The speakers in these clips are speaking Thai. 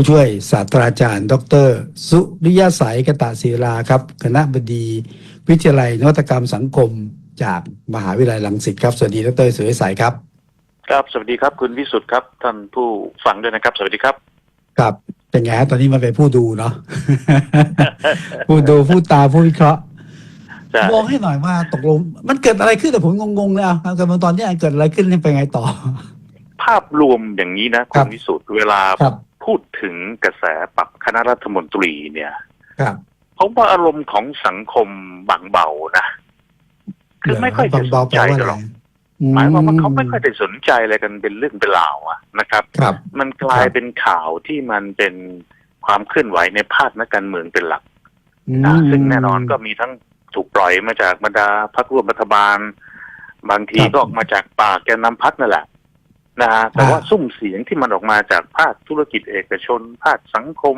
ผู้ช่วยศาสตราจารย์ ดร สุริยสัยกตะศิลาครับคณะบดี วิทยาลัยนวัตกรรมสังคมจากมหาวิทยาลัยลังสิตครับ สวัสดีดรสุริยสัยครับ ครับสวัสดีครับคุณวิสุทธ์ครับ ท่านผู้ฟังด้วยนะครับ สวัสดีครับ ครับเป็นไงฮะตอนนี้มาเป็นผู้ดูเนาะผู้ดูผู้ตามผู้วิเคราะห์ใช่มองให้หน่อยว่าตกลง มันเกิดอะไรขึ้นแต่ผมงงๆเลยอะการเมืองตอนนี้เกิดอะไรขึ้นเป็นไงต่อ ภาพรวมอย่างนี้นะครัคุบณวิสุทธ์เวลาครับ พูดถึงกระแสปรับคณะรัฐมนตรีเนี่ยครับผมว่าอารมณ์ของสังคมบางเบานะคือไม่ค่อยจะสเบานๆแปใจลว่ากันอะไรหรอกหมายความว่าเขาไม่ค่อยได้สนใจอะไรกันเป็นเรื่องเป็นราวอะนะครับครับมันกลายเป็นข่าวที่มันเป็นความเคลื่อนไหวในภาคนักการเมืองเป็นหลักนะซึ่งแน่นอนก็มีทั้งถูกปล่อยมาจากบรรดาพรรคร่วมรัฐบาล บางทีครับก็ออกมาจากปากแกนนำพักนั่นแหละ นะฮะแต่อ่าว่าซุ้มเสียงที่มันออกมาจากภาคธุรกิจเอกชน ภาคสังคม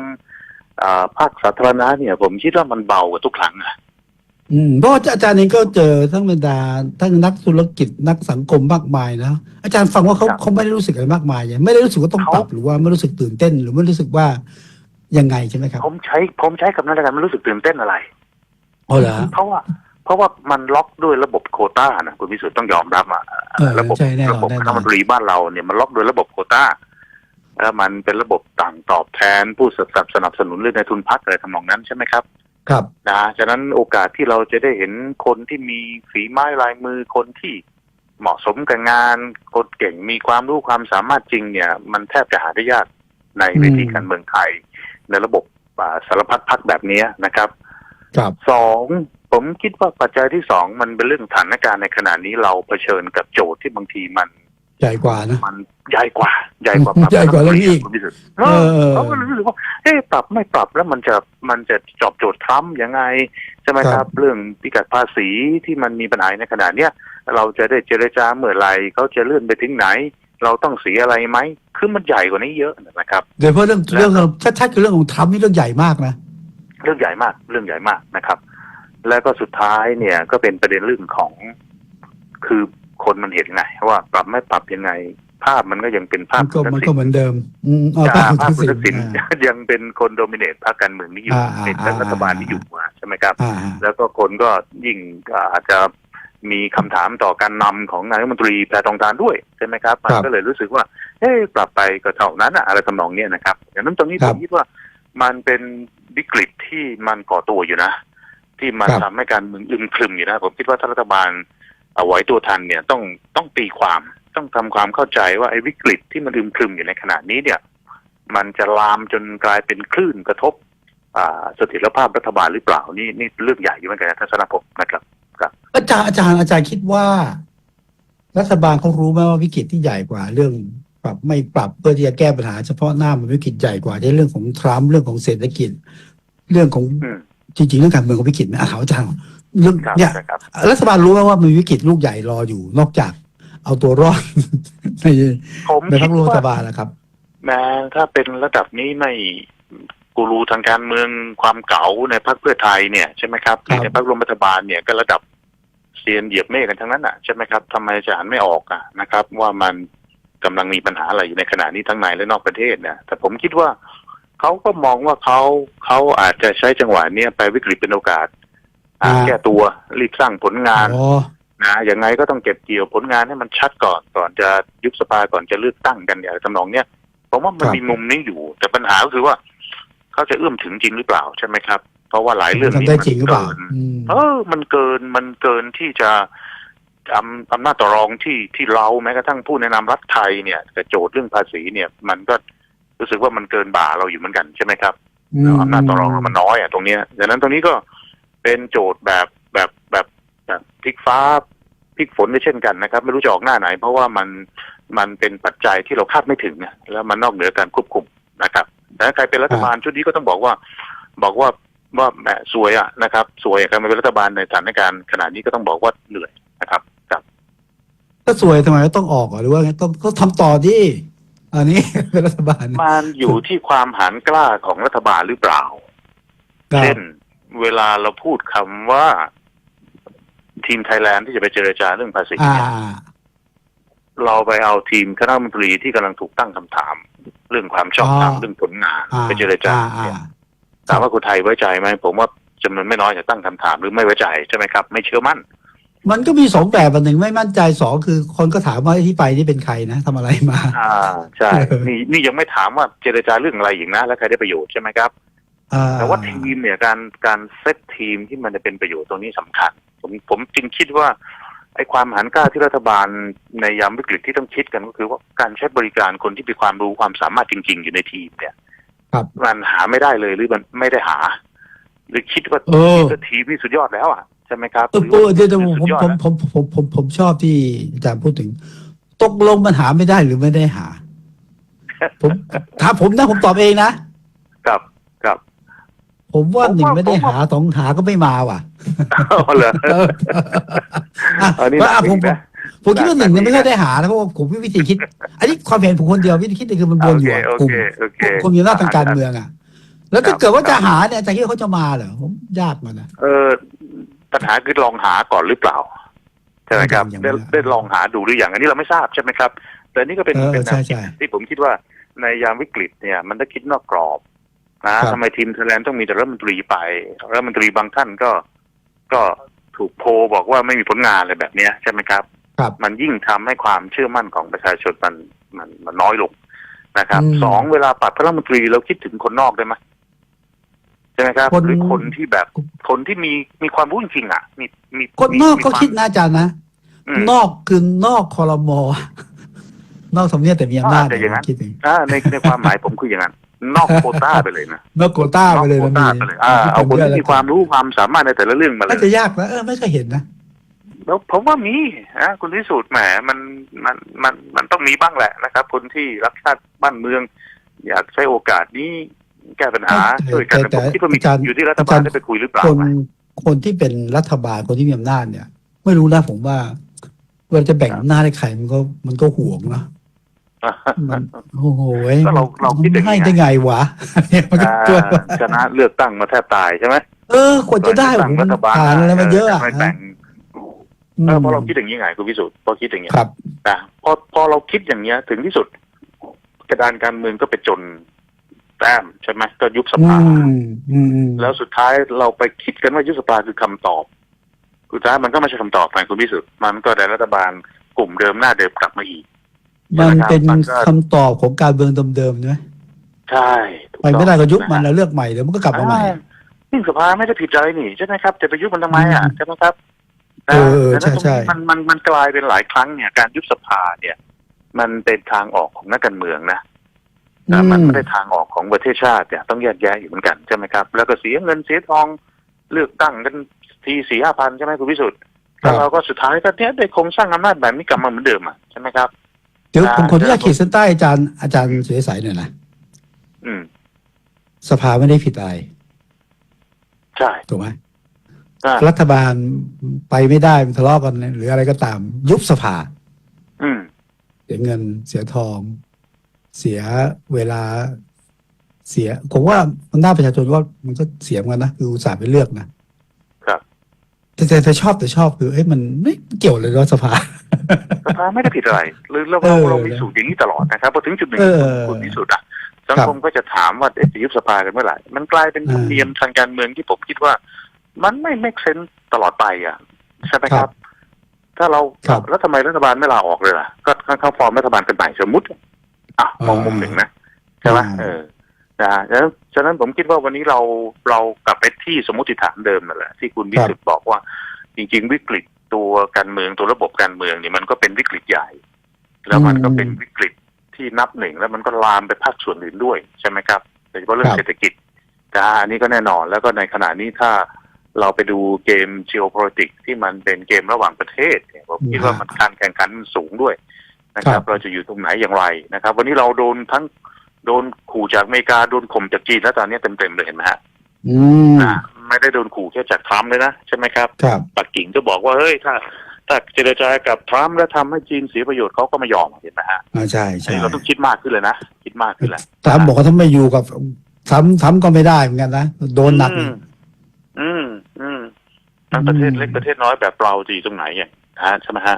อ่าภาคสาธารณะเนี่ย ผมคิดว่ามันเบากว่าทุกครั้งอะอืมเพราะว่าอาจารย์เองก็เจอทั้งบรรดาทั้งนักธุรกิจนักสังคมมากมายนะอาจารย์ฟังว่าเขาเขาไม่ได้รู้สึกอะไรมากมายอย่างไม่ได้รู้สึกว่าต้องปรับหรือว่าไม่รู้สึกตื่นเต้น หรือไม่รู้สึกว่ายังไงใช่ไหมครับ ผมใช้ผมใช้คำนั้นแล้วกันไม่รู้สึกตื่นเต้นอะไรอ๋อเหรอเพราะว่า เพราะว่ามันล็อกด้วยระบบโควต้านะคุณพิสุทธิ์ต้องยอมรับอะเออระบบใช่แน่นอนระบบแน่คนณะอนมนตรีบ้านเราเนี่ยมันล็อกโดยระบบโควต้าแล้วมันเป็นระบบต่างตอบแทนผู้สนับสนับสนุนเรื่องในทุนพักอะไรทำนองนั้นใช่ไหมครับ ครับนะฉะนั้นโอกาสที่เราจะได้เห็นคนที่มีฝีไม้ลายมือคนที่เหมาะสมกับงานคนเก่งมีความรู้ความสามารถจริงเนี่ย มันแทบจะหาได้ยากในเวทีการเมืองไทย ในระบบอ่าสารพัดพักแบบนี้นะครับ ครับสอง ผมคิดว่าปัจจัยที่สองมันเป็นเรื่องสถานการณ์ในขณะนี้เราเผชิญกับโจทย์ที่บางทีมัน ใหญ่กว่านะมันใหญ่กว่า ใหญ่กว่าใหญ่กว่าเรื่องนี้อีกคุณพิสุทธิ์เออเขาก็รู้สึกว่าเอ๊ะปรับไม่ปรับแล้วมันจะมันจะจอบโจทย์ทรัมป์ยังไงใช่ไหมคครัรับบเรื่องพิกัดภาษีที่มันมีปัญหาในขณะเนี้ยเราจะได้เจรจาเมื่อไหรเขาจะเลื่อนไปถึงไหน เราต้องเสียอะไรไหมคือมันใหญ่กว่านี้เยอะนะครับโดยเฉพาะเรื่องเรื่องชัดๆคือเรื่องของทรัมป์นี่เรื่องใหญ่มากนะ เรื่องใหญ่มากเรื่องใหญ่มากนะครับ แล้วก็สุดท้ายเนี่ยก็เป็นประเด็นเรื่องของคือคนมันเห็นไงว่าปรับไม่ปรับยังไง ภาพมันก็ยังเป็นภาพมันก็คุณมันทัก็กเหษิณมือนเดิมอืมเอาอ่าภาพภาพคุคุณณทักษิณอ่ายังเป็นคนโดมิเนตพรรคการเมืองนี้อยู่อ่าอ่าเป็นรัฐบาลนี้อยู่อะใช่ไหมครับอ่าแล้วก็คนก็ยิ่งอาจจะมีคำถามต่อการนำของนายกรัฐมนตรีแพทองทานด้วยใช่ไหมครับมันก็เลยรู้สึกว่าเฮ้ยปรับไปก็เท่านั้นอะอะไรทำนองเนี้ยนะครับดังนั้นตรงนี้ผมคิดว่ามันเป็นวิกฤตที่มันก่อตัวอยู่นะ ที่มันทำให้การเมืองอึมครึมอยู่นะผมคิดว่าถ้ารัฐบาลเอาไว้ตัวทันเนี่ยต้องต้องตีความต้องทำความเข้าใจว่าไอ้วิกฤตที่มันอึมครึมอยู่ในขณะนี้เนี่ย มันจะลามจนกลายเป็นคลื่นกระทบ อ่าเสถียรภาพรัฐบาลหรือเปล่านี่นี่เรื่องใหญ่อยู่เหมือนกันนะทัศนผมนะครับ อาจารย์อาจารย์อาจารย์คิดว่า รัฐบาลเขารู้ไหมว่าวิกฤตที่ใหญ่กว่าเรื่องปรับไม่ปรับเพื่อที่จะแก้ปัญหาเฉพาะหน้ามันวิกฤตใหญ่กว่าในเรื่องของทรัมป์เรื่องของเศรษฐกิจ เรื่องของอืม จริงๆเรื่องการเมืองของวิกฤตไหมอะถามอาจารย์เรื่องครับเนี่ย นะครับ รัฐบาลรู้ไหมว่ามีวิกฤตลูกใหญ่รออยู่นอกจาก เอาตัวรอด ในผมในพรคิรดคร่วมรัว่าฐบาลนะครับแม้ถ้าเป็นระดับนี้ไม่กูรูทางการเมืองความเก๋าในพรรคเพื่อไทยเนี่ยใช่ไหมครับครับในพรรครวมรัฐบาลเนี่ยก็ระดับเซียนเหยียบเมฆกันทั้งนั้นอะใช่ไหมครับทำไมจะอ่านไม่ออกอะนะครับ ว่ามันกำลังมีปัญหาอะไรอยู่ในขณะนี้ทั้งในและนอกประเทศเนี่ยแต่ผมคิดว่า เขาก็มองว่าเขาเขาอาจจะใช้จังหวะเนี้ยไปวิกฤตเป็นโอกาสอ่าอ่าแก้ตัวรีบสร้างผลงานอ๋อนะอย่างไงก็ต้องเก็บเกี่ยวผลงานให้มันชัดก่อนก่อนจะยุบสภาก่อนจะเลือกตั้งกันอย่างทำนองเนี้ยผมว่ามันครับมีมุมนี้อยู่ แต่ปัญหาก็คือว่าเขาจะเอื้อมถึงจริงหรือเปล่าใช่ไหมครับ เพราะว่าหลายเรื่องทำนี้ได้มัจริงหรือเปล่าเกินอืมเออ มันเกินมันเกินที่จะอำอำนาจต่อรองที่ที่เราแม้กระทั่งผู้แนะนำรัฐไทยเนี่ยแต่โจทย์เรื่องภาษีเนี่ย มันก็ รู้สึกว่ามันเกินบ่าเราอยู่เหมือนกันใช่ไหมครับแล้วอำนาจต่อรองเรามันน้อยอะตรงเนี้ยดังนั้นตรงนี้ก็เป็นโจทย์แบบแบบแบบแบบพลิกฟ้าพลิกฝนได้เช่นกันนะครับ ไม่รู้จะออกหน้าไหน เพราะว่ามันมันเป็นปัจจัยที่เราคาดไม่ถึงนะแล้วมันนอกเหนือการควบคุมนะครับแต่ถ้าใครเป็นรัฐบาลชุดนี้ก็ต้องบอกว่า บอกว่าว่าแหมสวยอะนะครับสวยอะการมาเป็นรัฐบาลในสถานการณ์ขนาดนี้ก็ต้องบอกว่าเหนื่อยนะครับครับถ้าสวยทำไมต้องออกเหรอหรือว่าไงต้องก็ทำต่อดิ อันนี้เป็นรัฐบาลมันอยู่ที่ความหานกล้าของรัฐบาลหรือเปล่าครับเช่น เวลาเราพูดคำว่า ทีมไทยแลนด์ที่จะไปเจรจาเรื่องภาษีอ่าเนี่ยเราไปเอาทีมคณะรัฐมนตรีที่กำลังถูกตั้งคำถาม เรื่องความชอบธรรมอ๋อเรื่องผลงานอ่าไปเจรจาอ่เนี่ยถามว่าคนไทยไว้ใจไหมผมว่าจำนวนไม่น้อยจะตั้งคำถามหรือไม่ไว้ใจใช่ไหมครับ ไม่เชื่อมั่น มันก็มีสองแบบอันหนึ่งไม่มั่นใจสองคือคนก็ถามว่าที่ไปนี่เป็นใครนะทำอะไรมา อ่าใช่เออนี่นี่ยังไม่ถามว่าเจรจาเรื่องอะไรอีกนะ แล้วใครได้ประโยชน์ใช่ไหมครับอ่แต่ว่าทีมเนี่ยการการเซตทีมที่มันจะเป็นประโยชน์ตรงนี้สำคัญ ผมผมจึงคิดว่าไอ้ความหันกล้าที่รัฐบาลในยามวิกฤตที่ต้องคิดกันก็คือว่าการใช้บริการคนที่มีความรู้ความสามารถจริง ๆ อยู่ในทีมเนี่ยครับมันหาไม่ได้เลยหรือมันไม่ได้หา หรือคิดว่าเออก็ทีมนี่สุดยอดแล้วอะใช่ไหมครับเออหรือเออว่าเดี๋ยวเดี๋ยวสุผมดยอดผมแล้วผมผมผมผมชอบที่อาจารย์พูดถึง ตกลงมันหาไม่ได้หรือไม่ได้หา ผมถ้าผมนะผมตอบเองนะครับครับ ผมว่าผมว่าหนึ่งไม่ได้ผมว่าหาสองหาก็ไม่มาว่ะเอาเหรอเอออะอันนี้ว่าอะหนักผมอีกนะผมคิดว่าหนึ่งหนัเนี่ยกอีกไม่ค่อยได้หานะเพราะว่าผมวิธีคิด อันนี้ความเห็นผมคนเดียววิธีคิดเนี่ยคือมันวนโออเคยู่อะโอกลุ่มเคโอเคกลุ่มอยู่หน้าจทางการเมืองอะแล้วถ้าครับเกิดว่าจะหาเนี่ยอาจารย์คิดว่าเขาจะมาเหรอผมยากมันนะเออ ปัญหาคือลองหาก่อนหรือเปล่าใช่ไหมครับยังได้ไม่ได้ได้ลองหาดูหรือยังอันนี้เราไม่ทราบใช่ไหมครับ แต่นี่ก็เป็นเออเป็นแนใช่วคิดใช่ที่ผมคิดว่าในยามวิกฤตเนี่ย มันต้องคิดนอกกรอบนะครับทำไมทีมไทยแลนด์ต้องมีแต่รัฐมนตรีไปรัฐมนตรีบางท่านก็ก็ถูกโพลบอกว่าไม่มีผลงานอะไรแบบเนี้ยใช่ไหมครับครับมันยิ่งทำให้ความเชื่อมั่นของประชาชนมันมันมันน้อยลงนะครับอืมสองเวลาปัดพระรัฐมนตรีเราคิดถึงคนนอกได้ไหม ใช่ไหมครับคน หรือคนที่แบบคนที่มีมีความรู้จริงๆอะ มีมีคนนอกก็มีวามคิดนะอาจารย์นะ อืม นอกคือนอกคอรมอนอกสำเนียบแต่มีอำนาจอาจจะอย่างนั้น คิดถึงอ่าในในความหมายผมคืออย่างนั้น นอกโควต้าไปเลยนะนอกโกต้าไปเลยนอกนะโควต้าไปเลยอ่าเอาคนที่มีความรู้ความสามารถในแต่ละเรื่องมาเลน่าย จะยากนะเออไม่เคยเห็นนะ แล้วผมว่ามีนะคุณพิสูจน์แหมมันมันมันมันต้องมีบ้างแหละนะครับ คนที่รักชาติบ้านเมือง อยากใช้โอกาสนี้ แก้ปัญหาแต่ช่วยกันแต่ผมคิดว่ามีอาจารย์อยู่ที่รัฐบาลได้ไปคุยหรือเปล่าคนไหมคนที่เป็นรัฐบาลคนที่มีอำนาจเนี่ย ไม่รู้นะผมว่าเวลาจะแบ่งอำนาจให้ใครมันก็มันก็ห่วงนะมันโอ้โหก็เราเราคิดอย่างนี้ให้ได้ไงวะเนี่ยมันก็อ่าตัวชนะเลือกตั้งมาแทบตายใช่ไหมเออกว่าจะได้ตั้งผมรัฐบาลผ่านอะไรมาเยอะอะไม่แบ่งเออเพราะเราคิดอย่างนี้ไงคุณพิสูจน์พอคิดอย่างนี้ยครับนะพอพอเราคิดอย่างเนี้ย ถึงที่สุดกระดานการเมืองก็ไปจน แต้มใช่ไหมก็ยุบสอืภามอืมอืมแล้วสุดท้ายเราไปคิดกันว่ายุบสภาคือคำตอบสุดท้ายมันก็ไม่ใช่คำตอบไงคุณพิสุทธิ์มันก็ได้รัฐบาลกลุ่มเดิมหน้าเดิมกลับมาอีก มันเป็นมันก็คำตอบของการเมืองเดิมๆใช่ไหมใช่ถูไปไม่ได้ก็ยุบมันนะฮะแล้วเลือกใหม่เดี๋ยวมันก็กลับมาใหม่อ่ยิ่งสภาไม่ได้ผิดอะไรนี่ใช่ไหมครับจะไปยุบมันทำไมอะอืมใช่ไหมครับเออแต่นั้นใช่ตรงนี้ใช่มันมันมันกลายเป็นหลายครั้งเนี่ยการยุบสภาเนี่ย มันเป็นทางออกของนักการเมืองนะ แต่มันไม่ได้ทางออกของประเทศชาติเนี่ยต้องแยกแยะอยู่เหมือนกันใช่ไหมครับ แล้วก็เสียเงินเสียทองเลือกตั้งกันทีสี่ห้าพันใช่ไหมคุณพิสุทธิ์ครัแล้บวเราก็สุดท้ายก็เนี่ยได้โครงสร้างอำนาจแบบนี้กลับมาเหมือนเดิมอะใช่ไหมครับเดี๋ยวอ่าผมขออนุญาตขีดเส้นใต้อาจารย์อาจารย์เสียสายหน่อยนะอืม สภาไม่ได้ผิดอะไรใช่ถูกไหมใช่รัฐบาลไปไม่ได้มันทะเลาะกันหรืออะไรก็ตาม ยุบสภา อืมเสียเงินเสียทอง เสียเวลาเสีย ผมว่ามันหน้าประชาชนก็มันก็เสียเหมือนกันนะคืออุตส่าห์ไปเลือกนะครับ แต่แต่แต่ชอบแต่ชอบคือเอ้ยมันไม่เกี่ยวเลยว่าสภา สภาไม่ได้ผิดอะไรหรือเราเอเราอเรามีสูตรอย่างนี้ตลอดนะครับพอถึงจุดหนึ่งเออคุณพิสุทธิ์อะสังคมก็จะถามว่าเอ๊ะจะยุบสภากันเมื่อไหร่ มันกลายเป็นธรรมเนียมทางการเมืองที่ผมคิดว่า มันไม่ make sense ตลอดไปอะใช่ไหมครับถ้าเราครับ แล้วทำไมรัฐบาลไม่ลาออกเลยล่ะ ก็เขาฟอร์มรัฐบาลกันใหม่สมมติ อะมองมุมหนึ่งนะใช่ไหมอ่าเออนะฮะฉะนั้นฉะนั้นผมคิดว่าวันนี้เราเรากลับไปที่สมมติฐานเดิมนั่นแหละที่คุณวิสุทธ์บอกว่า จริง ๆ วิกฤตตัวการเมืองตัวระบบการเมืองนี่มันก็เป็นวิกฤตใหญ่ แล้วมันก็เป็นวิกฤตที่นับหนึ่งแล้วมันก็ลามไปภาคส่วนอื่นด้วยใช่ไหมครับโดยเฉพาะเรื่อครังบเศรษฐกิจนะอันนี้ก็แน่นอนแล้วก็ในขณะนี้ถ้าเราไปดูเกม geopolitics ที่มันเป็นเกมระหว่างประเทศเนี่ยผมคิดว่ามันการแข่งขันมันสูงด้วย นะคครัรับบเราจะอยู่ตรงไหนอย่างไรนะครับ วันนี้เราโดนทั้งโดนขู่จากอเมริกาโดนข่มจากจีนแล้วตอนนี้เต็มๆเลยเห็นไหมฮะอืมอ่าไม่ได้โดนขู่แค่จากทรัมป์เลยนะใช่ไหมครับครับปักกิ่งก็บอกว่าเฮ้ยถ้าถ้าเจรจากับทรัมป์แล้วทำให้จีนเสียประโยชน์เขาก็ไม่ยอมเห็นไหมฮะอ่าใช่อันใช่นี้เราต้องคิดมากขึ้นเลยนะคิดมากขึ้นแหละถามบอกว่าถ้าไม่อยู่กับซ้ำซ้ำก็ไม่ได้เหมือนกันนะโดนหนักอืมอืมอืมทั้งประเทศอืมเล็กประเทศน้อยแบบเราจะอยู่ตรงไหนอะฮะใช่ไหมฮะ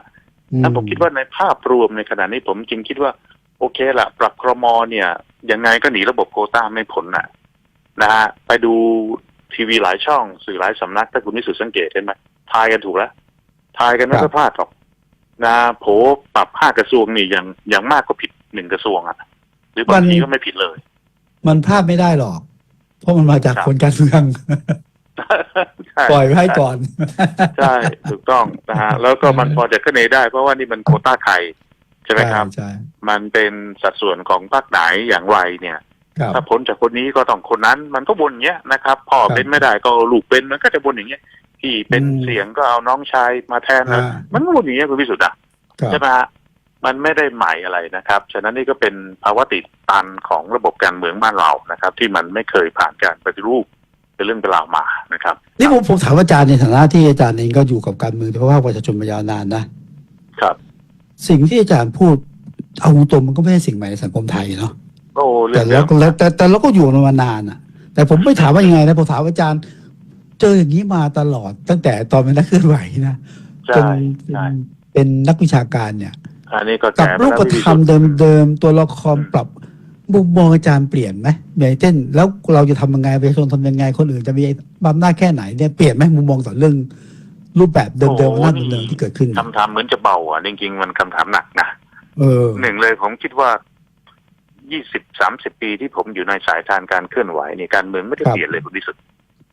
อืถ้าผมคิดว่าในภาพรวมในขณะนี้ผมจึงคิดว่า โอเคละปรับครมเนี่ยยังไงก็หนีระบบโควต้าไม่พ้นน่ะ นะฮะไปดูทีวีหลายช่อง สื่อหลายสำนักถ้าคุณวิสุทธ์สังเกตเห็นไหมทายกันถูกแล้วทายกันไม่ครัค่อบยพลาดหรอกนะโผปรับห้ากระทรวงนี่อย่างอย่างมากก็ผิดหนึ่งกระทรวงอะ หรือบางทีก็ไม่ผิดเลย มันพลาดไม่ได้หรอก เพราะมันมาจากครับคนการเมือง ใช่ปล่อยไว้ให้ก่อน ใช่ถูกต้องนะฮะแล้วก็มันพอจะขึ้นเองได้ เพราะว่านี่มันโควต้าไข่ใช่ไหมครับ ใช่มันเป็นสัดส่วนของภาคไหนอย่างไรเนี่ย ครับ ถ้าพ้นจากคนนี้ก็ต้องคนนั้น มันก็วนอย่างเงี้ยนะครับพ่อครับเป็นไม่ได้ก็ลูกเป็นมันก็จะวนอย่างเงี้ยพี่เป็นอืมเสียงก็เอาน้องชายมาแทนนะอ่ามันก็วนอย่างเงี้ยคุณพิสุทธิ์อะครับ ใช่ไหมฮะมันไม่ได้ใหม่อะไรนะครับ ฉะนั้นนี่ก็เป็นภาวะติดตันของระบบการเมืองบ้านเรานะครับ ที่มันไม่เคยผ่านการปฏิรูปเป็นเรื่องเป็นราวมานะ ครับนี่ผมผมถามอาจารย์ในฐานะที่อาจารย์เองก็อยู่กับการเมืองโดยเฉพาะประชาชนมายาวนานนะครับ สิ่งที่อาจารย์พูดเอาตรงๆมันก็ไม่ใช่สิ่งใหม่ในสังคมไทยเนาะโอ้เรื่แต่องเราเดิมก็แต่แต่เราก็อยู่มานานอะ แต่ผมไม่ถามว่ายังไงนะผมถามอาจารย์ เจออย่างนี้มาตลอดตั้งแต่ตอนเป็นนักเคลื่อนไหวนะจใช่นเป็นใช่เป็นนักวิชาการเนี่ยอันนี้ก็กับแก่รูปแล้วพี่ธรรมสุทธิ์เดิมๆตัวละครปรับ มุมมองอาจารย์เปลี่ยนไหมอย่างเช่น แล้วเราจะทำยังไงประชาชนทำยังไงคนอื่นจะมีอำนาจแค่ไหนเนี่ยเปลี่ยนไหมมุมมองต่อเรื่องรูปแบบเดิมๆอำนาจเดิมๆที่เกิดขึ้น คำถามเหมือนจะเบาอะจริงๆมันคำถามหนักนะเออหนึ่งเลยผมคิดว่ายี่สิบสามสิบปีที่ผมอยู่ในสายทานการเคลื่อนไหวนี่การเมืองไม่ได้ครับเปลี่ยนเลยคุณวิสุทธิ์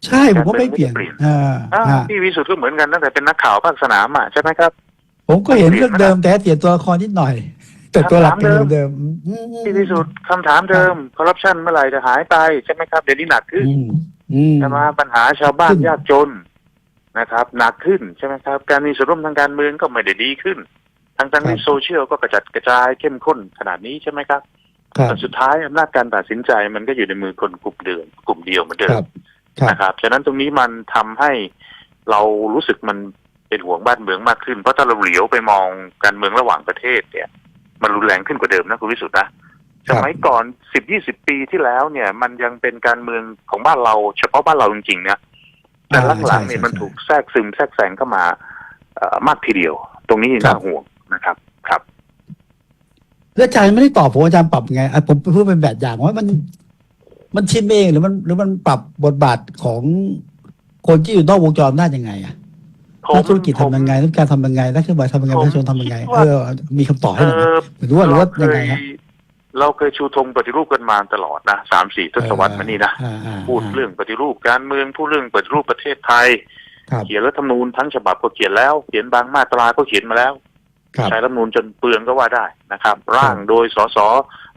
ใช่ผมก็ไม่เปลี่ยนเปลี่ยนอ่าอ้าวอ่าพี่วิสุทธ์ก็เหมือนกันตั้งแต่เป็นนักข่าวภาคสนามอะใช่ไหมครับ ผมก็เห็นเรื่องเดิมแต่เปลี่ยนตัวละครนิดหน่อย แต่ตัวหลักเป็นเดิมๆอืมอืมพี่วิสุทธ์คำถามเดิมคอร์รัปชันเมื่อไหร่จะหายไปใช่ไหมครับ เดี๋ยวนี้หนักขึ้นอืมอืมใช่ไหมปัญหาชาวบ้านขึ้นยากจนนะครับ หนักขึ้นใช่ไหมครับ การมีส่วนร่วมทางการเมืองก็ไม่ได้ดีขึ้นทางทางที่โซเชียลก็กระจัดกระจายเข้มข้นขนาดนี้ใช่ไหมครับครับแต่สุดท้ายอำนาจการตัดสินใจมันก็อยู่ในมือคนกลุ่มเดิมกลุ่มเดียวเหมือนเดิคมรับครับนะครับฉะนั้นตรงนี้มันทำให้เรารู้สึกมันเป็นห่วงบ้านเมืองมากขึ้น เพราะถ้าเราเหลียวไปมองการเมืองระหว่างประเทศเนี่ย มันรุนแรงขึ้นกว่าเดิมนะคุณวิสุทธ์นะครัสบมัยก่อนสิบยี่สิบปีที่แล้วเนี่ย มันยังเป็นการเมืองของบ้านเรา เฉพาะบ้านเราจริงๆนะแต่หลังๆเนี่ยมันถูกแทรกซึมแทรกแซงเข้ามาเอ่อมากทีเดียว ตรงนี้น่าห่วงนะครับ ครับแล้วอาจารย์ไม่ได้ตอบผมอาจารย์ปรับไงอะผมเพื่อเป็นแบบอย่างว่ามัน มันชิมเองหรือมันหรือมันปรับบทบาทของคนที่อยู่นอกวงจรได้ยังไงอะผม นักธุรกิจทำยังไงนักการทำยังไงนักเคลื่อนไหวทำยังไงผมประชาชนทำยังไงคิดเอว่าอมีคำตอบให้เอหน่อยไหมอหรือว่าหรือว่ายังไงฮะเราเคยชูธงปฏิรูปกันมาตลอดนะสามสี่ทศวรรษมานี่นะอ่าอ่าพูดเรื่องปฏิรูปการเมืองพูดเรื่องปฏิรูปประเทศไทยครับเขียนรัฐธรรมนูญทั้งฉบับก็เขียนแล้ว เขียนบางมาตราก็เขียนมาแล้วครับใช้รัฐธรรมนูญจนเปลืองก็ว่าได้นะครับ ร่างโดยสส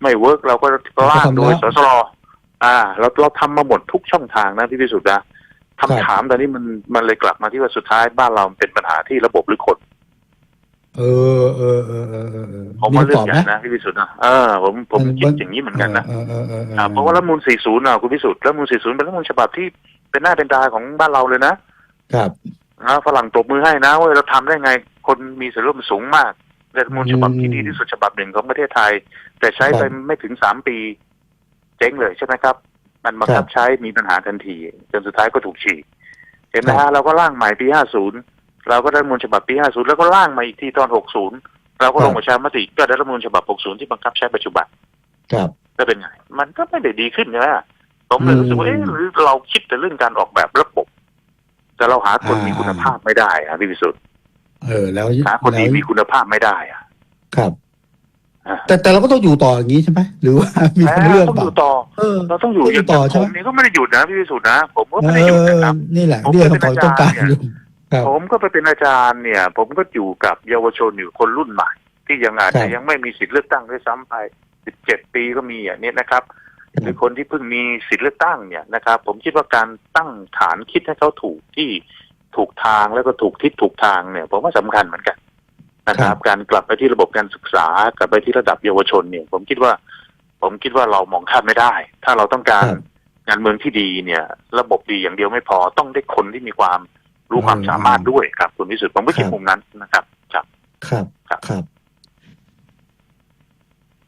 ไม่เวิร์กเราก็ร่างโดยสสรอ่าเราเราทำมาหมดทุกช่องทางนะพี่พิสุทธิ์นะ คำถามตอนนี้มันมันเลยกลับมาที่ว่าสุดท้ายบ้านเราเป็นปัญหาที่ระบบหรือคนเออเออเออเออเออเออผมมีว่าเรื่คำตอองบใหไหมญ่นะพี่พิสุทธิ์นะเออผมผมมันคิดมันอย่างนี้เหมือนกันนะเออเออเออเอออ่าเพราะว่ารัฐธรรมนูล40นะคุณพิสุทธิ์รัฐธรรมนูล40 เป็นรัฐธรรมนูลฉบับที่เป็นหน้าเป็นตาของบ้านเราเลยนะครับนะฝรั่งตบมือให้นะว่าเราทำได้ไงคนมีส่วนร่วมสูงมากรัฐธรรมนูลฉบับที่ดีที่สุดฉบับหนึ่งของประเทศไทย แต่ใช้ไปไม่ถึงสามปี เจ๊งเลยใช่ไหมครับ มันบังคับใช้มีปัญหาทันที จนสุดท้ายก็ถูกฉีก เห็นไหมฮะเราก็ร่างใหม่ปี 50 เราก็ได้รัฐธรรมนูลฉบับปี 50 แล้วก็ร่างมาอีกทีตอน 60 เราก็ลงประชามติก็ได้รัฐธรรมนูลฉบับ 60 ที่บังคับใช้ปัจจุบันครับก็เป็นไง มันก็ไม่ได้ดีขึ้นใช่ไหมผมเลยรู้สึกว่าอืเอ๊ะมหรือเราคิดแต่เรื่องการออกแบบระบบ แต่เราหาคนอ่ามีมีคุณภาพไม่ได้อะพี่วิสุทธิ์เออ แล้วหาคนแล้ดีวมีคุณภาพไม่ได้อะครับอ่า แต่แต่เราก็ต้องอยู่ต่ออย่างนี้ใช่ไหมหรือว่ามีทางเลือกต้องเปอล่ายู่ต่อเออเราต้องอยู่ต้องอยู่ต่อใช่ผไหมมนี่ก็ไม่ได้หยุดนะพี่วิสุทธิ์นะผมก็เอไม่ได้หยุดนะครับอนี่แหละผมเรื่องก็คำตอบเป็นที่ต้องการอาจารย์อยู่ครับผมก็ไปเป็นอาจารย์เนี่ย ผมก็อยู่กับเยาวชนอยู่คนรุ่นใหม่ที่ยังอาจครัจะบยังไม่มีสิทธิ์เลือกตั้งด้วยซ้ำไป17ปีก็มีอย่างนี้นะครับครับหรือคนที่เพิ่งมีสิทธิ์เลือกตั้งเนี่ยนะครับ ผมคิดว่าการตั้งฐานคิดให้เขาถูกที่ถูกทางแล้วก็ถูกทิศถูกทางเนี่ย ผมว่าสำคัญเหมือนกัน นะครับ การกลับไปที่ระบบการศึกษา กลับไปที่ระดับเยาวชนเนี่ย ผมคิดว่า ผมคิดว่าเรามองข้ามไม่ได้ ถ้าเราต้องการครับงานเมืองที่ดีเนี่ย ระบบดีอย่างเดียวไม่พอต้องได้คนที่มีความรู้ความอืมสามารถด้วยครับคุณวิสุทธิ์ผมก็คิดครับมุมนั้นนะครับครับ ครับ ครับครับ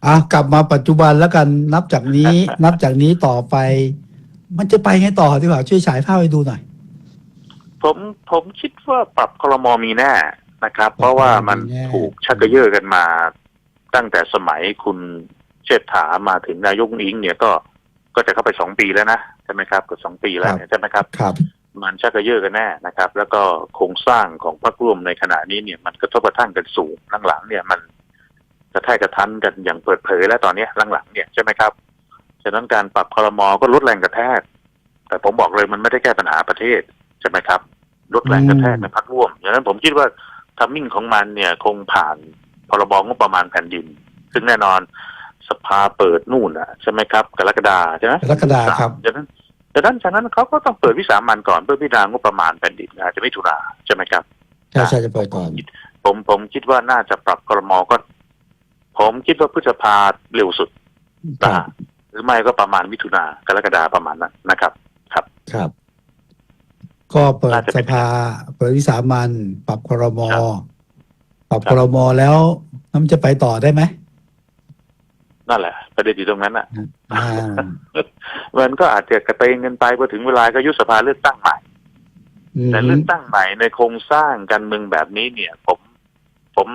อะกลับมาปัจจุบันแล้วกันนับจากนี้ นับจากนี้ต่อไป มันจะไปไงต่อดีกว่าช่วยฉายภาพให้ดูหน่อย ผมผมคิดว่าปรับคลมมีแน่ นะครับ เพราะว่ามันมีแน่ถูกชักกระเยอะกันมา ตั้งแต่สมัยคุณเชษฐามาถึงนายกอิงเนี่ยก็ก็จะเข้าไปสองปีแล้วนะใช่ไหมครับก็สองปีแล้วเนี่ยใช่ไหมครับครับ มันชักกระเยอะกันแน่นะครับ แล้วก็โครงสร้างของพรรคร่วมในขณะนี้เนี่ย มันกระทบกระทั่งกันสูงหลังๆเนี่ยมันกระแทกกระทันกันอย่างเปิดเผยแล้วตอนเนี้ยหลังๆเนี่ยใช่ไหมครับฉะนั้นการปรับครมก็ลดแรงกระแทก แต่ผมบอกเลยมันไม่ได้แก้ปัญหาประเทศใช่ไหมครับลดแรงกระแทกในพรรคร่วมดังนั้นผมคิดว่า ทัมมิ่งของมันเนี่ยคงผ่านพรบงบประมาณแผ่นดิน ซึ่งแน่นอนสภาเปิดนู่นอะใช่ไหมครับกรกฎาใช่ไหมกรกฎาครับฉะนั้นฉะนั้นฉะนั้นเขาก็ต้องเปิดวิสามันก่อนเพื่อพิจารณางบประมาณแผ่นดินอาจจะไม่ถุนาใช่ไหมครับใช่ใช่จะเปิดก่อนผมผมคิดว่าน่าจะปรับกรมก็ ผมคิดว่าพฤษภาเร็วสุดคนะรับหรือไม่ก็ประมาณมิถุนากรกฎาประมาณนั้นนะครับ ครับครับ ก็เปิดน่าจะสเป็นภา เปิดวิสามันปรับครมครับปรับครับครมแล้วน้ำจะไปต่อได้ไหมนั่นแหละประเด็นอยู่ตรงนั้นอะอ่ามันก็อาจจะกระเตงเงินไปพอถึงเวลาก็ยุบสภาเลือกตั้งใหม่อืมแต่เลือกตั้งใหม่ในโครงสร้างการเมืองแบบนี้เนี่ย ผม ผม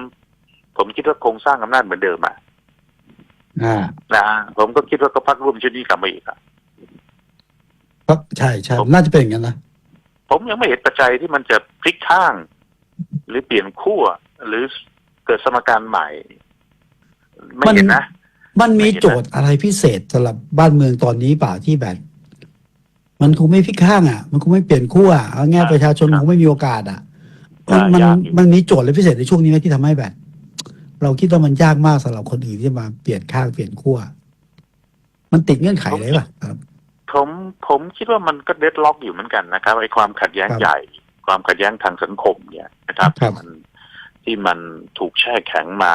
ผมคิดว่าโครงสร้างอำนาจเหมือนเดิมอะอ่านะฮะผมก็คิดว่าก็พักร่วมชุดนี้กลับมาอีกอะก็ใช่ใช่ผมน่าจะเป็นอย่างนั้นนะ ผมยังไม่เห็นปัจจัยที่มันจะพลิกข้าง หรือเปลี่ยนขั้วหรือเกิดสมการใหม่ ไม่เห็นนะ มันมีไม่เห็นนะโจทย์อะไรพิเศษสำหรับบ้านเมืองตอนนี้เปล่าที่แบบ มันคงไม่พลิกข้างอะ มันคงไม่เปลี่ยนขั้วเอาง่ายประชาชนคงไม่มีโอกาสอะมันมันยากอยู่มันมีโจทย์อะไรพิเศษในช่วงนี้ไหมที่ทำให้แบบ เราคิดว่ามันยากมากสำหรับคนอื่นที่จะมาเปลี่ยนข้างเปลี่ยนขั้วมันติดเงื่อนไขอะไรป่ะครับ ผมผมคิดว่ามันก็เดดล็อกอยู่เหมือนกันนะครับไอ้ความขัดแย้งครับใหญ่ ความขัดแย้งทางสังคมเนี่ยนะครับครับที่มันที่มันถูกแช่แข็งมา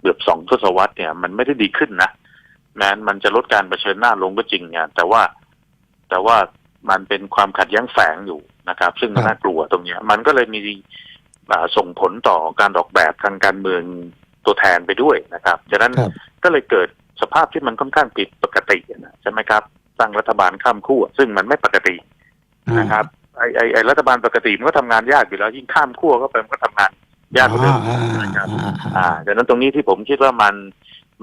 เกือบสองทศวรรษเนี่ย มันไม่ได้ดีขึ้นนะแม้มันจะลดการเผชิญหน้าลงก็จริงเนี่ยแต่ว่าแต่ว่ามันเป็นความขัดแย้งแฝงอยู่นะครับ ซึ่งมันครับน่ากลัวตรงเนี้ย มันก็เลยมีอ่าส่งผลต่อการออกแบบทางการเมืองตัวแทนไปด้วยนะครับฉะนั้นครับก็เลยเกิดสภาพที่มันค่อนข้างผิดปกตินะใช่ไหมครับ ตั้งรัฐบาลข้ามขั้วซึ่งมันไม่ปกติอ่านะครับไอไอไอรัฐบาลปกติมันก็ทำงานยากอยู่แล้วยิ่งข้ามขั้วก็ไปมันก็ทำงานยากกว่าเดิมอ่านะครับอ่าอ่าดังนั้นตรงนี้ที่ผมคิดว่ามัน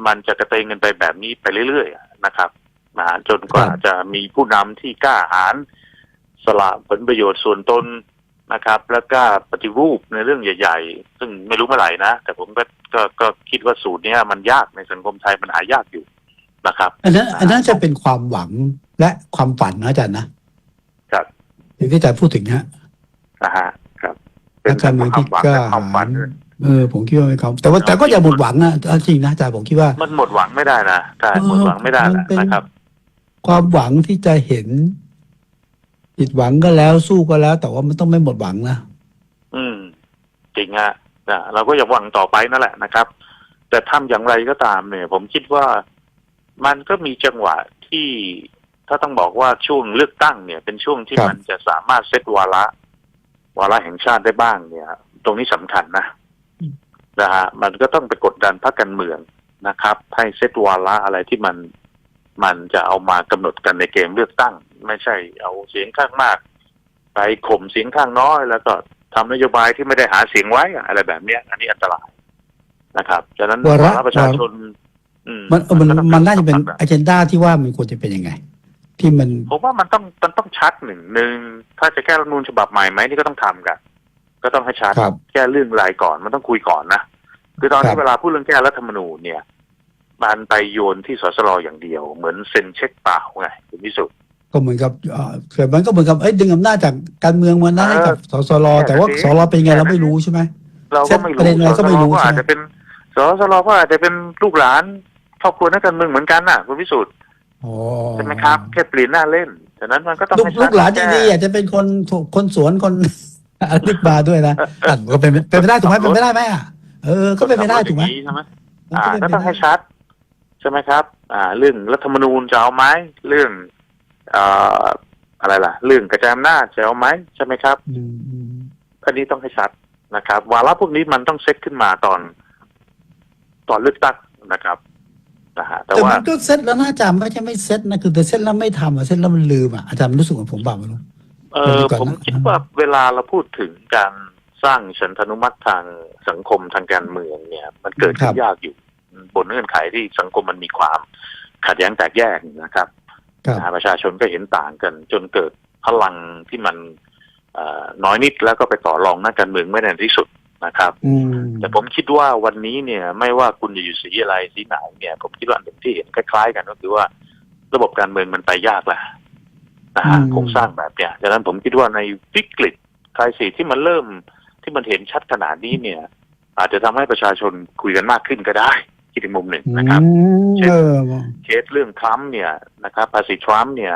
มันจะกระเตงกันไปแบบนี้ไปเรื่อยๆนะครับนะจนกว่าจะมีผู้นำที่กล้าหาญสละผลประโยชน์ส่วนตนนะครับ แล้วก็ปฏิรูปในเรื่องใหญ่ ๆ ซึ่งไม่รู้เมื่อไหร่นะ แต่ผมก็ก็ก็คิดว่าสูตรเนี้ยมันยากในสังคมไทยมันหายากอยู่ นะครับ อันนั้นอันนั้นจะเป็นความหวังและความฝันนะอาจารย์นะครับอย่างที่อาจารย์พูดถึงฮะนะฮะครับนักการเมืองที่หวังกล้าและความหาฝันญเออผมคิดว่าเป็นความแต่ว่าแต่ก็อย่าหมดหวังนะเอาจริงนะอาจารย์ผมคิดว่า มันหมดหวังไม่ได้นะใช่หมดหวังไม่ได้มันนะเป็นนะครับ ความหวังที่จะเห็นผิดหวังก็แล้วสู้ก็แล้ว แต่ว่ามันต้องไม่หมดหวังนะอืมจริงฮะนะเราก็อย่าหวังต่อไปนั่นแหละนะครับ แต่ทำอย่างไรก็ตามเนี่ย ผมคิดว่า มันก็มีจังหวะที่ถ้าต้องบอกว่าช่วงเลือกตั้งเนี่ย เป็นช่วงที่ครับ มันจะสามารถเซตวาระวาระแห่งชาติได้บ้างเนี่ย ตรงนี้สำคัญนะนะฮะมันก็ต้องไปกดดันพรรคการเมืองนะครับ ให้เซตวาระอะไรที่มันมันจะเอามากำหนดกันในเกมเลือกตั้ง ไม่ใช่เอาเสียงข้างมาก ไปข่มเสียงข้างน้อย แล้วก็ทำนโยบายที่ไม่ได้หาเสียงไว้อะอะไรแบบเนี้ย อันนี้อันตรายนะครับฉะนั้นวาระประชาชน อืมมันเออมันก็ต้องมันน่าจะเป็นต้องปรับอ g e n d a ที่ว่ามันควรจะเป็นยังไง ที่มัน ผมว่ามันต้องมันต้องชัดหนึ่งหนึ่งถ้าจะแก้รัฐธรรมนูญฉบับใหม่ไหมนี่ก็ต้องทำกัน ก็ต้องให้ชัดครับแก้เรื่องรายก่อนมันต้องคุยก่อนนะคือตอนครันี้บเวลาพูดเรื่องแก้รัฐธรรมนูญเนี่ยมันไปโยนที่สสรอย่างเดียว เหมือนเซ็นเช็คเปล่าไงคุณพิสุทธิ์ ก็เหมือนกับเอ่อเกิดมันก็เหมือนกับเอ้ยดึงอำนาจจากการเมืองมานะเออให้กับสสรแค่แต่ว่านั้นเองสรเป็นยังไงเราไม่รู้ใช่ไหม เราก็ไม่ประเด็นอะไรก็ไม่รู้สสใช่ไหม อาจจะเป็นสสรก็อาจจะเป็นลูกหลาน ครอบครัวนักการเมืองเหมือนกันน่ะคุณพิสุทธิ์อ๋อใช่ไหมครับแค่เปลี่ยนหน้าเล่นฉะนั้นมันก็ต้องลูกให้ชัดลูกหลานจแก้ริงๆอาจจะเป็นคนคนสวนคนอะไรลึกมาด้วยนะอะก็เป็นเป็นไปได้ถูกไหมเป็นไปได้ไหมอะเออ ก็เป็นไปได้ถูกไหมอย่างนี้ใช่ไหมมันอ่าเป็นก็ไปต้องได้ให้ชัดใช่ไหมครับ อ่า เรื่องรัฐธรรมนูญจะเอาไหมเรื่องอ่าอะไรล่ะ เรื่องกระจายอำนาจจะเอาไหมใช่ไหมครับอืมอืมอันนี้ต้องให้ชัดนะครับวาระพวกนี้มันต้องเซตขึ้นมาตอน ตอนเลือกตั้งนะครับ นะฮะแต่แต่ว่ามันก็เซ็ตแล้วนะอาจารย์ไม่ใช่ไม่เซ็ตนะคือแต่เซ็ตแล้วไม่ทำอะเซ็ตแล้วมันลืมอะอาจารย์รู้สึกเหมือนผมบ้างไหมรู้ เอเดี๋ยวอดูก่อนผมนะคิดว่าเวลาเราพูดถึงการสร้างฉันทานุมัติทางสังคมทางการเมืองเนี่ย มันเกิดขึ้นยากอยู่ บนเงื่อนไขที่สังคมมันมีความขัดแย้งแตกแยกนะครับ ครับนะฮะประชาชนก็เห็นต่างกัน จนเกิดพลังที่มันเอ่อน้อยนิดแล้วก็ไปต่อรองนักการเมืองไม่ได้ในที่สุด นะครับอืมแต่ผมคิดว่าวันนี้เนี่ย ไม่ว่าคุณจะอยู่สีอะไรสีไหนเนี่ย ผมคิดว่าอันหนึ่งที่เห็นคล้ายๆ กันก็คือว่า ระบบการเมืองมันไปยากแล้วนะฮะโครงสร้างแบบเนี้ยดังนั้นผมคิดว่าในวิกฤตคลายสีที่มันเริ่มที่มันเห็นชัดขนาดนี้เนี่ย อาจจะทำให้ประชาชนคุยกันมากขึ้นก็ได้คิดในมุมหนึ่งนะครับอืมเออเคสเรื่องทรัมป์เนี่ยนะครับภาษีทรัมป์เนี่ย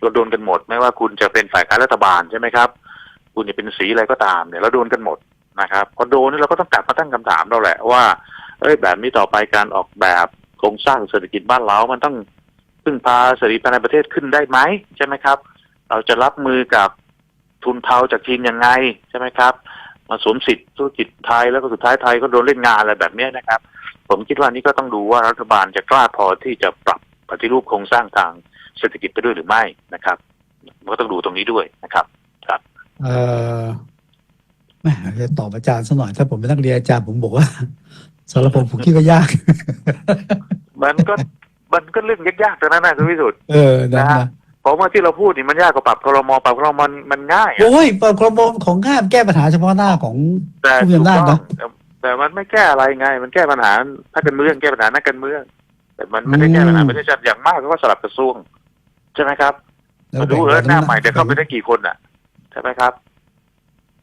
เราโดนกันหมด ไม่ว่าคุณจะเป็นฝ่ายค้านรัฐบาลใช่ไหมครับ คุณจะเป็นสีอะไรก็ตามเนี่ยเราโดนกันหมด นะครับพอนโดนี่เราก็ต้องกลับมาตั้งคำถามเราแหละว่า เอ้ยแบบนี้ต่อไปการออกแบบโครงสร้างเศรษฐกิจบ้านเรา มันต้องพึ่งพาเศรษฐกิจภายในประเทศขึ้นได้ไหมใช่ไหมครับ เราจะรับมือกับทุนเทาจากจีนยังไงใช่ไหมครับ มาสวมสิทธิ์ธุรกิจไทยแล้วก็สุดท้ายไทยก็โดนเล่นงานอะไรแบบนี้นะครับ ผมคิดว่านี่ก็ต้องดูว่ารัฐบาลจะกล้าพอที่จะปรับปฏิรูปโครงสร้างทางเศรษฐกิจไปด้วยหรือไม่นะครับก็ต้องดูตรงนี้ด้วยนะครับเออ แหม่จะตอบอาจารย์สักหน่อย ถ้าผมเป็นนักเรียนอาจารย์ผมบอกว่าสำหรับผมผมคิดว่ายาก มันก็มันก็เรื่องยากๆแต่นั้นนะคุณวิสุทธิ์เออนะนะฮะนะผมว่าที่เราพูดนี่มันยากกว่าปรับครมปรับครมมันมันง่ายอะโอ้ยปรับครมของง่ายแก้ปัญหาเฉพาะหน้าของแต่ผู้มีอำนาจถูกต้องนะแต่แต่มันไม่แก้อะไรไง มันแก้ปัญหาถ้าการเมืองแก้ปัญหานักการเมือง แต่มันไม่ได้แก้ปัญหาอืมประเทศชาติอย่างมากก็สลับกระทรวงใช่ไหมครับแล้วมาดูเออหน้าใหม่เดี๋ยวเข้าไปได้กี่คนอะใช่ไหมครับ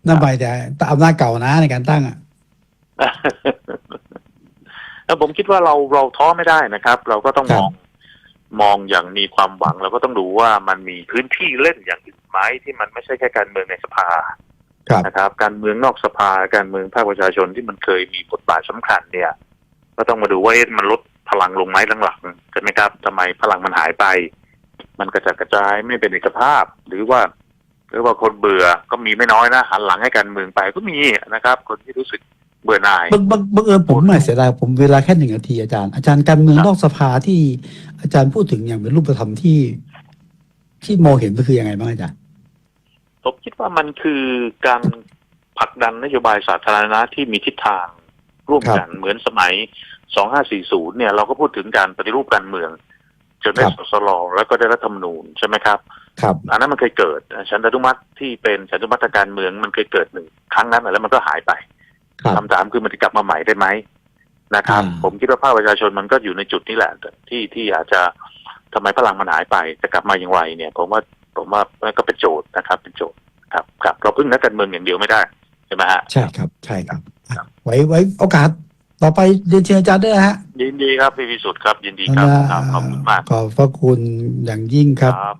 หน้าใหม่แต่อำนาจเก่านะในการตั้งอะแล้วผมคิดว่าเราเราท้อไม่ได้นะครับ เราก็ต้องครัมบองมองอย่างมีความหวังเราก็ต้องดูว่ามันมีพื้นที่เล่นอย่างอื่นไหมที่มันไม่ใช่แค่การเมืองในสภาครับนะครับ การเมืองนอกสภาการเมืองภาคประชาชนที่มันเคยมีบทบาทสำคัญเนี่ย ก็ต้องมาดูว่าเอ๊ะมันลดพลังลงไหมหลังๆใช่ไหมครับทำไมพลังมันหายไป มันกระจัดกระจายไม่เป็นเอกภาพ หรือว่า หรือว่าคนเบื่อก็มีไม่น้อยนะหันหลังให้การเมืองไปก็มีนะครับ คนที่รู้สึกเบื่อหน่ายบังบังบังเอิญผมไม่เสียดายผมเวลาแค่หนึ่งนาทีอาจารย์อาจารย์การเมืองครับนอกสภาที่อาจารย์พูดถึงอย่างเป็นรูปธรรมที่ ที่มองเห็นก็คือยังไงบ้างอาจารย์ผมคิดว่ามันคือการผลักดันนโยบายสาธารณะที่มีทิศทางร่วมกันเหมือนสมัย 2540 เนี่ย เราก็พูดถึงการปฏิรูปการเมือง จนได้ครับสสลแล้วก็ได้รัฐธรรมนูญใช่ไหมครับครับอันนั้นมันเคยเกิดฉันทนุมัติที่เป็นฉันทนุมัติทางการเมืองมันเคยเกิดหนึ่งครั้งนั้นแล้วมันก็หายไปครับคำถามคือมันจะกลับมาใหม่ได้ไหมนะครับอ่าผมคิดว่าภาคประชาชนมันก็อยู่ในจุดนี้แหละ ที่ที่อาจจะทำไมพลังมันหายไปจะกลับมาอย่างไรเนี่ย ผมว่าผมว่ามันก็เป็นโจทย์นะครับ เป็นโจทย์ครับครับเราพึ่งนักการเมืองอย่างเดียวไม่ได้ใช่ไหมฮะใช่ครับ ใช่ครับครับไว้ไว้โอกาส ต่อไปเรียนเชิญอาจารย์ด้วยนะฮะยินดีครับพี่พิสุทธิ์ครับ ยินดีครับครับขอบคุณมากขอบพระคุณอย่างยิ่งครับ ครับ